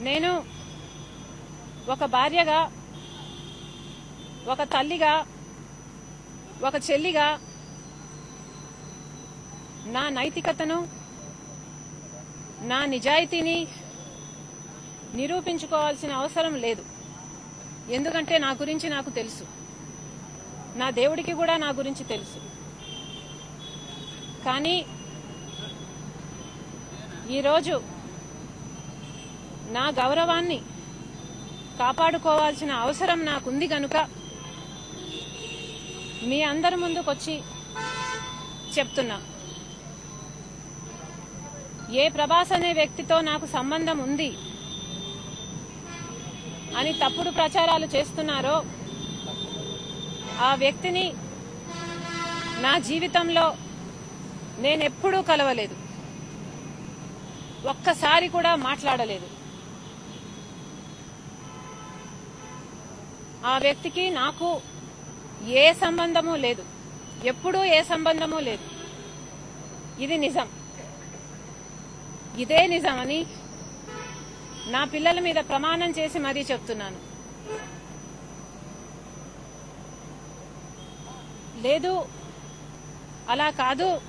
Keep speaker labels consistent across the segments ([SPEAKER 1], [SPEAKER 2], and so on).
[SPEAKER 1] నేను ఒక భార్యగా ఒక తల్లిగా ఒక చెల్లిగా నా నైతికతను నా నిజాయితీని నిరూపించుకోవాల్సిన అవసరం లేదు. ఎందుకంటే నా గురించి నాకు తెలుసు. నా దేవుడికి కూడా నా గురించి తెలుసు. కానీ ఈరోజు నా గౌరవాన్ని కాపాడుకోవాల్సిన అవసరం నాకుంది గనుక మీ అందరి ముందుకొచ్చి చెప్తున్నా. ఏ ప్రభాస్ అనే వ్యక్తితో నాకు సంబంధం ఉంది అని తప్పుడు ప్రచారాలు చేస్తున్నారో ఆ వ్యక్తిని నా జీవితంలో నేనెప్పుడూ కలవలేదు. ఒక్కసారి కూడా మాట్లాడలేదు. ఆ వ్యక్తికి నాకు ఏ సంబంధము లేదు. ఎప్పుడూ ఏ సంబంధము లేదు. ఇది నిజం. ఇదే నిజమని నా పిల్లల మీద ప్రమాణం చేసి మరీ చెప్తున్నాను. లేదు అలా కాదు.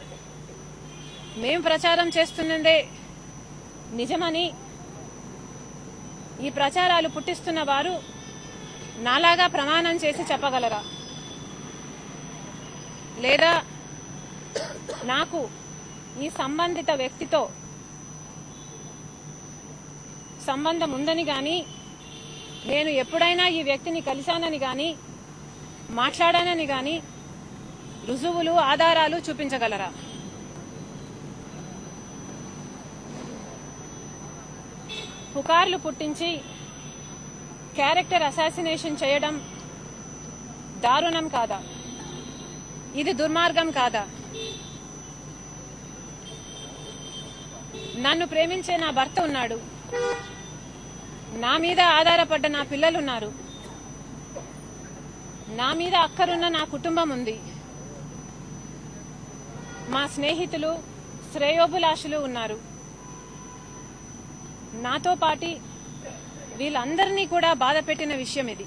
[SPEAKER 1] మేం ప్రచారం చేస్తున్నదే నిజమని ఈ ప్రచారాలు పుట్టిస్తున్న వారు నాలాగా ప్రమాణం చేసి చెప్పగలరా? లేదా నాకు ఈ సంబంధిత వ్యక్తితో సంబంధం ఉందని కానీ నేను ఎప్పుడైనా ఈ వ్యక్తిని కలిశానని కానీ మాట్లాడానని కానీ రుజువులు ఆధారాలు చూపించగలరా? పుకార్లు పుట్టించి క్యారెక్టర్ అసాసినేషన్ చేయడం దారుణం కాదా? ఇది దుర్మార్గం కాదా? నన్ను ప్రేమించే నా భర్త ఉన్నాడు. నా మీద ఆధారపడ్డ నా పిల్లలున్నారు. నా మీద అక్కరున్న నా కుటుంబం ఉంది. మా స్నేహితులు శ్రేయోభిలాషులు ఉన్నారు. నాతో పాటి వీళ్ళందరినీ కూడా బాధ పెట్టిన విషయం ఇది.